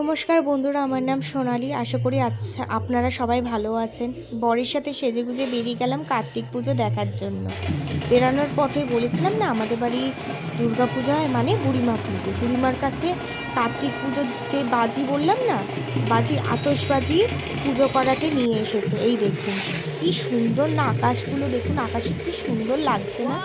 নমস্কার বন্ধুরা, আমার নাম সোনালি। আশা করি আচ্ছা আপনারা সবাই ভালো আছেন। বরের সাথে সেজেগুজে বেরিয়ে গেলাম কার্তিক পুজো দেখার জন্য। বেরানোর পথে বলেছিলাম না, আমাদের বাড়ি দুর্গা পুজো হয় মানে বুড়িমা পুজো। বুড়িমার কাছে কার্তিক পুজোর যে বাজি বললাম না, বাজি আতশবাজি পুজো করাতে নিয়ে এসেছে। এই দেখুন, কি সুন্দর না, আকাশগুলো দেখুন, আকাশে কি সুন্দর লাগছে না।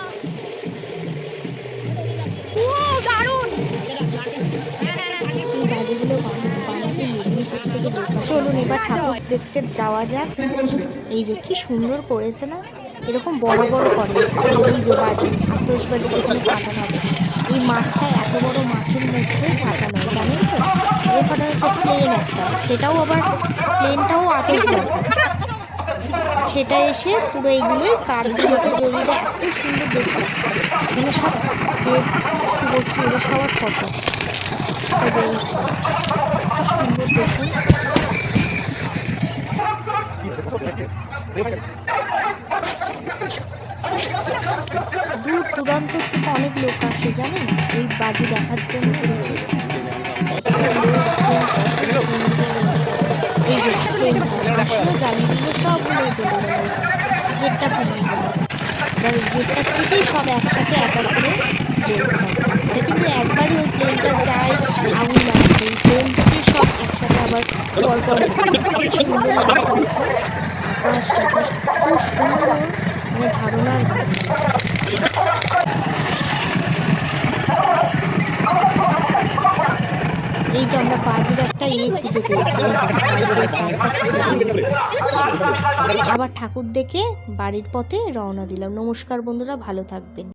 চলুন এবার ঠাকুর দেখতে যাওয়া যাক। এই যে কি সুন্দর করেছে না? এরকম বড় বড় করে। এই যে বাজি আতসবাজি যেখানে ফাটানো হবে এই মাঠটায় এত বড় মাঠের মধ্যে ফাটানো হয় জানেন তো? এখানে হচ্ছে প্লেন একটা। সেটাও আবার প্লেনটাও আতসবাজি সেটা এসে পুরো এইগুলোই কাঠগুলোতে জড়িয়ে দেয় এত সুন্দর দেখতে। এখানে সব দেব, শুভশ্রী, এদের সবার ফটো সুন্দর দেখুন দূর দূরান্ত থেকে অনেক লোক আসে, জানেন? এই বাজি দেখার জন্য। এই আসলে গেটটা থেকেই সব একসাথে এক করে জ্বলতে থাকে। কিন্তু একবারই ওই প্লেনটা যায়, আগুন লাগছে এই প্লেন সব একসাথে আবার। আকাশ এত সুন্দর মানে ধারণার। এই যে আমরা বাজির একটা ইয়ে খুঁজে। আবার ঠাকুর দেখে বাড়ির পথে রওনা দিলাম নমস্কার বন্ধুরা, ভালো থাকবেন